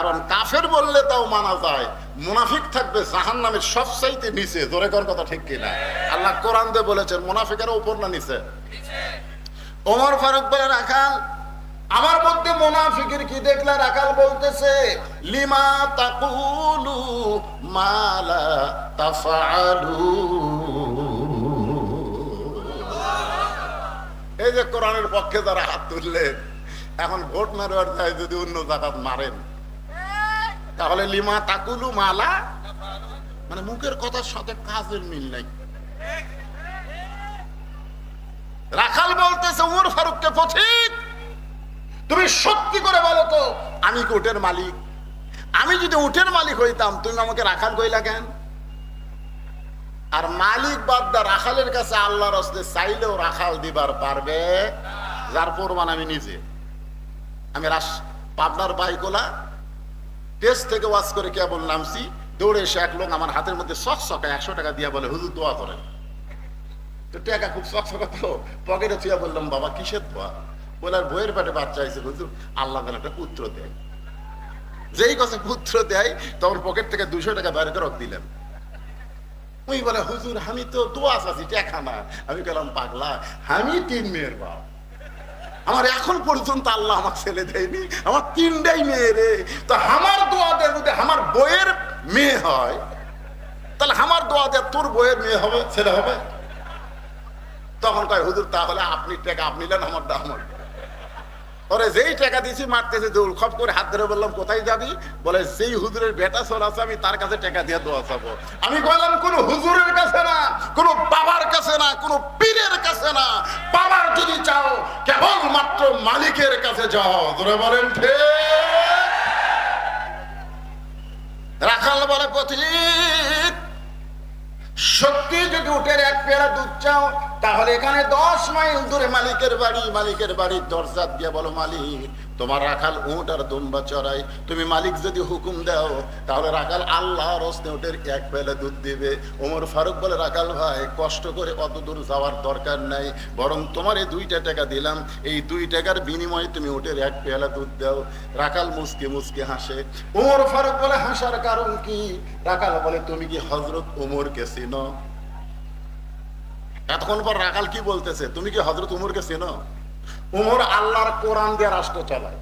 কারণ কাফের বললে তাও মানা যায়। মুনাফিক থাকবে জাহান নামের সবচাইতে নিচে। জোরে কর কথা ঠিক কিনা? আল্লাহ কোরআন দিয়ে বলেছেন, মুনাফিকের উপর না নিচে? ওমর ফারুক বলে রাখাল আমার মধ্যে মুনাফিকের কি দেখলে? রাখাল বলতেছে, লিমা তাকুলু মালা তাফালু এই যে কোরআনের পক্ষে যারা হাত তুললেন, এখন ভোট মারবার যায় যদি অন্য জায়গাত মারেন। তাহলে লিমা তাকুলু মালা? মানে মুখের কথার সাথে কাজের মিল নাই। রাখাল বলতেছে, উমর ফারুককে পথিক। তুমি সত্যি করে বলো তো, আমি কি উটের মালিক? আমি যদি উটের মালিক হইতাম, তুমি আমাকে রাখাল কইলা কেন? আর মালিক বাদ দা, রাখালের কাছে আল্লাহ রসতে চাইলেও রাখাল দিবার পারবে, যার প্রমাণ আমি নিজে। আমি পাবনার বাইকোলা টেস্ট থেকে ওয়াজ করে কেবল নামছি, দৌড়ে এসে এক লোক আমার হাতের মধ্যে শখ শখা একশো টাকা দিয়ে বলে, হুজুর, দোয়া করেন। তো টাকা খুব শখ শখা তো পকেটে থুয়া বললাম, বাবা, কিসের দোয়া? বলে, আর বইয়ের পেটে বাচ্চা হয়েছে হুজুর, আল্লাহ যেন একটা পুত্র দেয়। যেই কথা পুত্র দেয়, তখন পকেট থেকে দুশো টাকা বাইরে করে দিলেন। ওই বলে, হুজুর, আমি তো দোয়া আছি টাকা না। আমি গেলাম পাগলা, আমি তিন মেয়ের বাপ। আমার এখন পর্যন্ত আল্লাহ আমার ছেলে দেয়নি, আমার তিনটাই মেয়ে রে। তো আমার দোয়াদের যদি আমার বইয়ের মেয়ে হয়, তাহলে আমার দোয়াদের তোর বইয়ের মেয়ে হবে, ছেলে হবে? তখন কয়, হুজুর, তাহলে আপনি টাকা আপনি নেন আমার পরে যেই টাকা দিয়েছি মারতেছে দৌড়, খপ করে হাত ধরে বললাম, কোথায় যাবি? বলে, যেই হুজুরের বেটা চল আমি তার কাছে টাকা দিয়ে দোয়া চাবো। আমি বললাম, কোন হুজুরের কাছে না, কোন বাবার কাছে না, কোন পীরের কাছে না। বাবার যদি চাও কেবল মাত্র মালিকের কাছে যাও। ধরে বলেন রাখাল বলে, পথিক, সত্যি যদি উঠের এক পেয়ারা দুধ চাও, তাহলে এখানে দশ মাইল দূরে মালিকের বাড়ি, মালিকের বাড়ির দরজা দিয়ে বলো, মালিক তোমার রাখাল উঁট আর দুম্বা চড়াই। তুমি মালিক যদি হুকুম দাও, তাহলে রাখাল আল্লাহ রস্তে উঠের এক পেলে দুধ দিবে। ওমর ফারুক বলে, রাখাল ভাই, কষ্ট করে অত দূর যাওয়ার দরকার নাই। বরং তোমার এই দুইটা টাকা দিলাম। এই দুই টাকার বিনিময়ে তুমি উঠের এক পেয়ালা দুধ দাও। রাখাল মুসকে মুসকে হাসে। ওমর ফারুক বলে, হাসার কারণ কি? রাখাল বলে, তুমি কি হজরত ওমরকে চিনো? এতক্ষণ পর রাখাল কি বলতেছে? তুমি কি হজরত উমরকে চেনো? উমর আল্লাহর কোরআন দিয়ে রাষ্ট্র চালায়।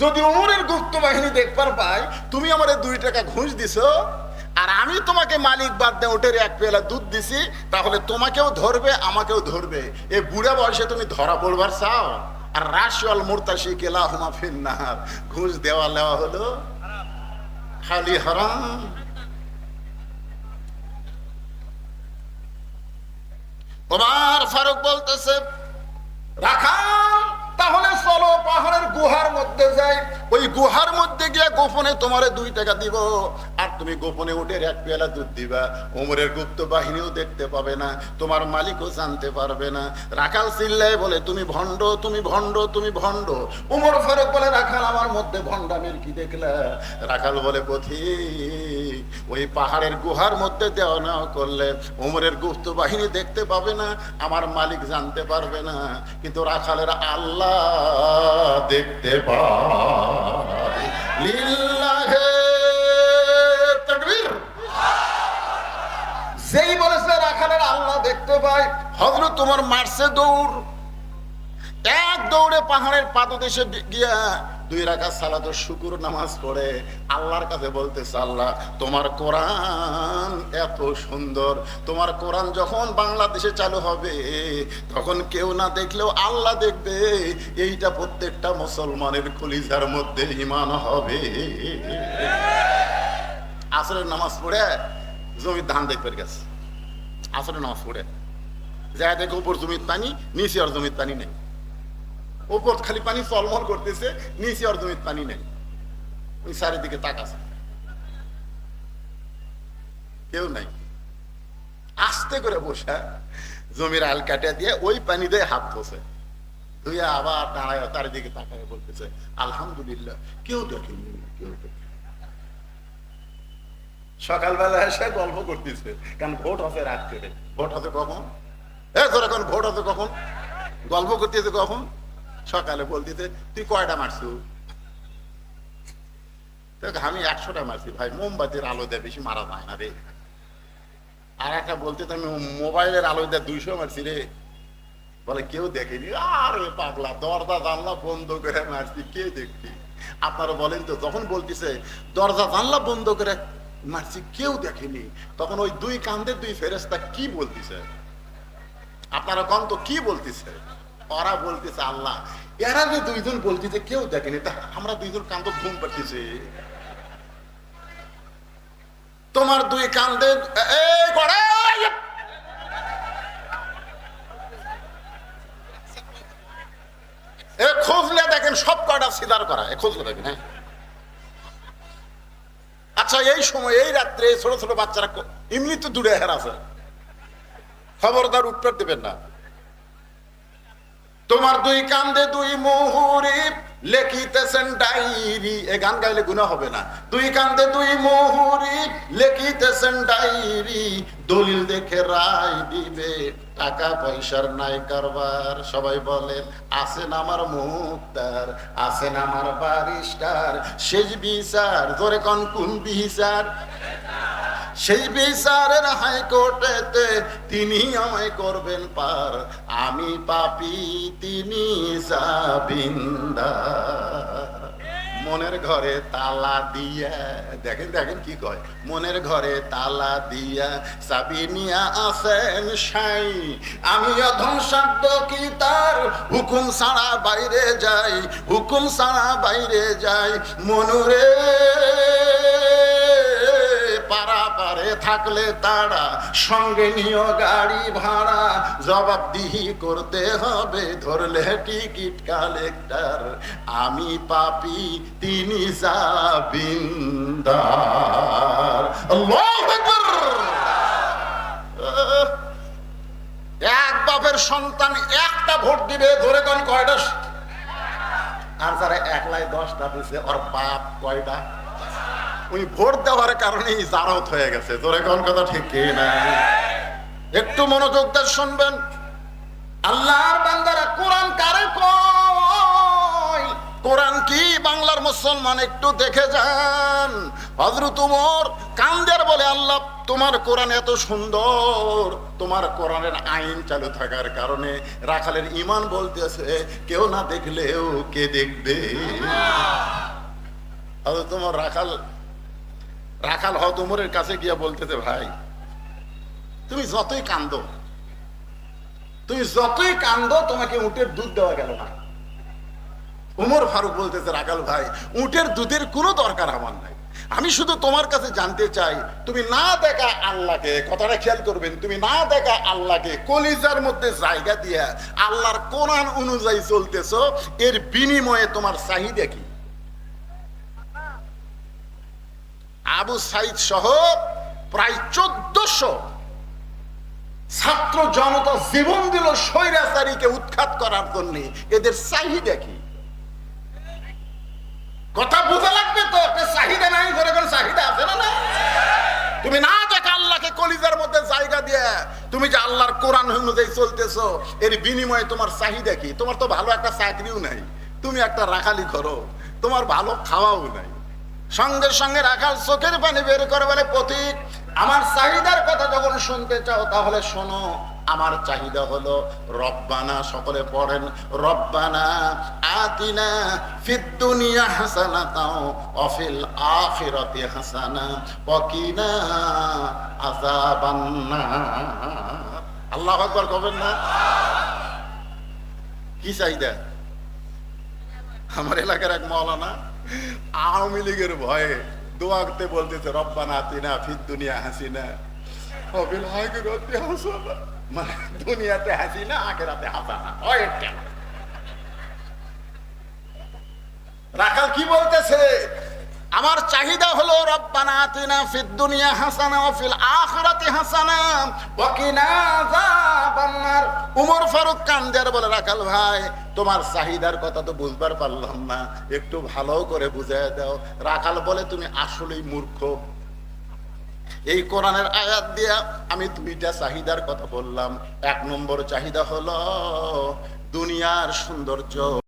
যদি উমরের গুপ্ত বাহিনী দেখবার পাই তুমি আমার দুই টাকা ঘুষ দিছো, আর আমি তোমাকে মালিক বাদ দিয়ে ওটের এক পেলা দুধ দিছি, তাহলে তোমাকেও ধরবে, আমাকেও ধরবে। এ বুড়া বয়সে তুমি ধরা পড়বার চাও? আর রাশিয়াল মুরতাসি কেলা হুমা ফিন্নার, ঘুষ দেওয়া নেওয়া হলো? খালি হারাম। ওমর ফারুক বলতেছে রাখাল তাহলে চলো পাহাড়ের গুহার মধ্যে যাই। ওই গুহার মধ্যে গিয়ে গোপনে তোমারে দুই টাকা দিব। আর তুমি গোপনে উঠে এক পেলা দুধ দিবা। ওমরের গুপ্ত বাহিনীও দেখতে পাবে না, তোমার মালিকও জানতে পারবে না। রাখাল চিল্লাই বলে, তুমি ভণ্ড তুমি ভণ্ড তুমি ভণ্ড। উমর ফারুক বলে, রাখাল, আমার মধ্যে ভণ্ডামের কি দেখলা? রাখাল বলে, পথি, ওই পাহাড়ের গুহার মধ্যে দেওয়া নেওয়া করলে ওমরের গুপ্ত বাহিনী দেখতে পাবে না, আমার মালিক জানতে পারবে না। কিন্তু রাখালের আল্লাহ দেখতে পায় রাখালের আল্লাহ দেখতে পায় হজরত তোমার মারছে দৌড়। এক দৌড়ে পাহাড়ের পাদদেশে গিয়া দুই রাখা সালাতো শুকুর নামাজ পড়ে। আল্লাহর কাছে বলতেছে, আল্লাহ, তোমার কোরআন এত সুন্দর। তোমার কোরআন যখন বাংলাদেশে চালু হবে, তখন কেউ না দেখলেও আল্লাহ দেখবে। এইটা প্রত্যেকটা মুসলমানের কলিজার মধ্যে ইমান হবে। আসরের নামাজ পড়ে জমির ধান দেখবে গেছে। আসরের নামাজ পড়ে যায় দেখে উপর জমির পানি, নিচে আর জমির পানি নেই। ওপর খালি পানি চলমল করতেছে, নিচে আর জমির পানি নেই। ওই চারিদিকে তাকাছে কেউ নাই। আস্তে করে বসে জমির আল কাটিয়া দিয়ে ওই পানি দিয়ে হাত ধোছে ধুয়ে আবার দাঁড়ায় চারিদিকে তাকায় বলতেছে, আলহামদুলিল্লাহ, কেউ দেখেনি কেউ দেখেনি। সকালবেলা এসে গল্প করতেছে। কারণ ভোট হবে রাত করে ভোট হবে কখন? এ তোর এখন ভোট হবে কখন? গল্প করতেছে কখন? সকালে বলতেছে, তুই কয়টা মারছু? আমি একশোটা মারছি ভাই, মোমবাতির আলো দেয় বেশি মারা যায় না রে। আর একটা বলতে তো আমি মোবাইলের আলো দেয় দুইশো মারছি রে। বলে, কেউ দেখেনি? আর পাগলা, দরজা জানলা বন্ধ করে মারছি, কে দেখবি? আপনারা বলেন তো, যখন বলতেছে, দরজা জানলা বন্ধ করে মারছি কেউ দেখেনি। তখন ওই দুই কান্দের দুই ফেরেস্তা কি বলতিছে? আপনারা কন তো কি বলতেছে? ওরা বলতেছে, আল্লাহ, এরা যে দুইজন বলতেছে কেউ দেখেনি, তা আমরা দুইজন কান্দ ঘুম পাচ্ছি তোমার দুই কান্দে খুঁজলে দেখেন সব কয়টা সিদার করা খুঁজলে দেখেন হ্যাঁ। আচ্ছা এই সময়, এই রাত্রে ছোট ছোট বাচ্চারা এমনি তো দূরে হের আছে। খবরদার উত্তর দেবেন না। তোমার দুই কান্দে দুই মুহুরি লেখিতেছেন ডাইরি এ গান গাইলে গুণা হবে না। দুই কান্দে দুই মুহুরি লেখিতেছেন ডাইরি দলিল দেখে রায় দিবে। টাকা পয়সার নাই কারবার, সবাই বলেন আছেন আমার মুক্তার আছেন আমার বারিস্টার, শেষ বিচার ধরে কন কোন বিচার? সেই বিচারের হাইকোর্টেতে তিনি আমায় করবেন পার। আমি পাপি, তিনি মনের ঘরে তালা দিয়া, দেখেন দেখেন কি কয়। মনের ঘরে তালা দিয়া চাবি নিয়া আছেন সাই। আমি অধম শব্দ কি তার। হুকুম ছাড়া বাইরে যাই, হুকুম ছাড়া বাইরে যাই। মনুরে পারা পারে থাকলে তারা, সঙ্গে গাড়ি ভাড়া। জবাবদিহি করতে হবে, ধরলে টিকিট কালেক্টর। আমি পাপি, তিনি এক বাপের সন্তান একটা ভোট দিবে, ধরে কোন কয়টা? আর যারা একলাই দশটা দিছে, ওর বাপ কয়টা? উনি ভোট দেওয়ার কারণেই জারত হয়ে গেছে। তোরে কোন কথা ঠিক না? একটু মনোযোগ দিয়ে শুনবেন। আল্লাহর বান্দারা কোরআন কারে কোরআন কি? বাংলার মুসলমান একটু দেখে যান। হজরত উমর কান্দের বলে, আল্লাহ, তোমার কোরআন এত সুন্দর। তোমার কোরআনের আইন চালু থাকার কারণে রাখালের ইমান বলতেছে, কেউ না দেখলেও কে দেখবে? তোমার রাখাল রাখাল হত উমরের কাছে গিয়া বলতেছে, ভাই, তুমি যতই কান্দো, তুমি যতই কান্দো, তোমাকে উটের দুধ দেওয়া গেল না। উমর ফারুক বলতেছে, রাখাল ভাই, উটের দুধের কোনো দরকার আমার নাই। আমি শুধু তোমার কাছে জানতে চাই, তুমি না দেখা আল্লাহকে, কথাটা খেয়াল করবেন, তুমি না দেখা আল্লাহকে কলিজার মধ্যে জায়গা দিয়া আল্লাহর কোরআন অনুযায়ী চলতেছ, এর বিনিময়ে তোমার চাহিদা কি? আবু সাইদ সহ প্রায় চোদ্দশো ছাত্র জনতা জীবন দিল স্বৈরাচারীকে উৎখাত করার জন্য। এদের চাহিদা কি? কথা বোঝা লাগবে তো চাহিদা নাই করে কোনো চাহিদা আছে না না তুমি না দেখা আল্লাহকে কলিজার মধ্যে জায়গা দিয়ে, তুমি যে আল্লাহর কোরআন অনুযায়ী চলতেছো, এর বিনিময়ে তোমার চাহিদা কি? তোমার তো ভালো একটা চাকরিও নাই, তুমি একটা রাখালি করো তোমার ভালো খাওয়াও নাই। সঙ্গে সঙ্গে রাখাল চোখের পানি বের করে বলে পথিক আমার চাহিদার কথা যখন শুনতে চাও, তাহলে শোনো, আমার চাহিদা হলো রব্বানা। সকলে পড়েন, রব্বানা আতিনা ফিদ দুনিয়া হাসানা তাও অফিল আখিরাতি হাসানা, ওয়াকিনা আযাবান্না আল্লাহু আকবার কবেন না? কি চাহিদা? আমার এলাকার এক মৌলানা আওয়ামী লীগের ভয়ে দোয়াতে বলতেছে, রব্বানা তিনা ফির দুনিয়া আখিরাতে হাসানা মানে রাখাল কি বলতেছে? আমার চাহিদা হলো উমর ফারুক কান্দের বলে রাখাল ভাই, তোমার চাহিদার কথা তো বুঝবার পারলাম না। একটু ভালো করে বুঝায় দাও। রাখাল বলে, তুমি আসলেই মূর্খ। এই কোরআনের আয়াত দিয়া আমি দুইটা চাহিদার কথা বললাম। এক নম্বর চাহিদা হলো, দুনিয়ার সৌন্দর্য।